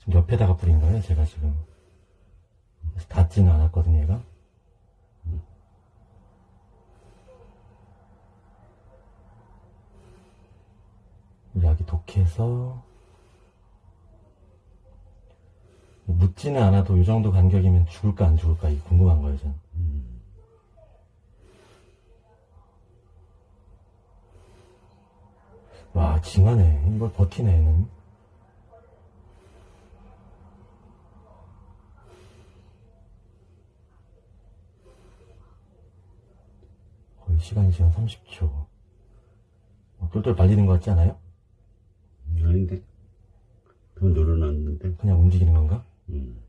지금 옆에다가 뿌린 거예요, 제가 지금. 닿지는 않았거든요, 얘가. 약이 독해서 묻지는 않아도 이 정도 간격이면 죽을까 안 죽을까 이게 궁금한 거예요, 저는. 와, 징하네. 이걸 버티네, 얘는. 시간이 지금 30초. 어, 똘똘 말리는 것 같지 않아요? 아닌데 더 늘어났는데 그냥 움직이는 건가? 음.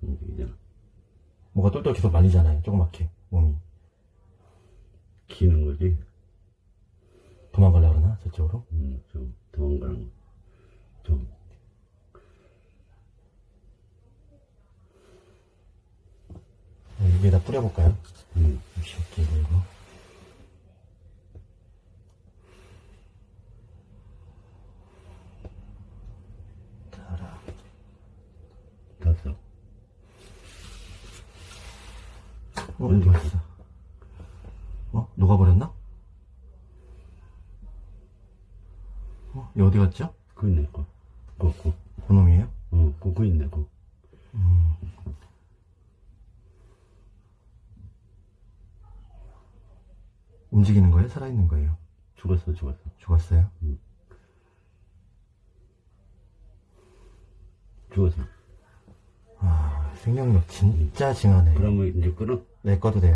움직이잖아 뭐가 똘똘 계속 말리잖아요, 조그맣게, 몸이. 기는 거지 도망가려고 그러나, 저쪽으로? 음, 좀 도망가는 좀 어, 여기에다 뿌려볼까요? 음. 쉽게 이거. 가라. 탔어 어, 어디 갔어? 어? 녹아버렸나? 어? 얘 어디 갔죠? 그 있네 거 그, 그, 그놈이에요? 어, 그, 그 있네 그 움직이는 거예요? 살아있는 거예요? 죽었어 죽었어 죽었어요? 죽었어 아, 생명력 진짜 징하네. 그러면 이제 끊어 내 꺼도 돼요?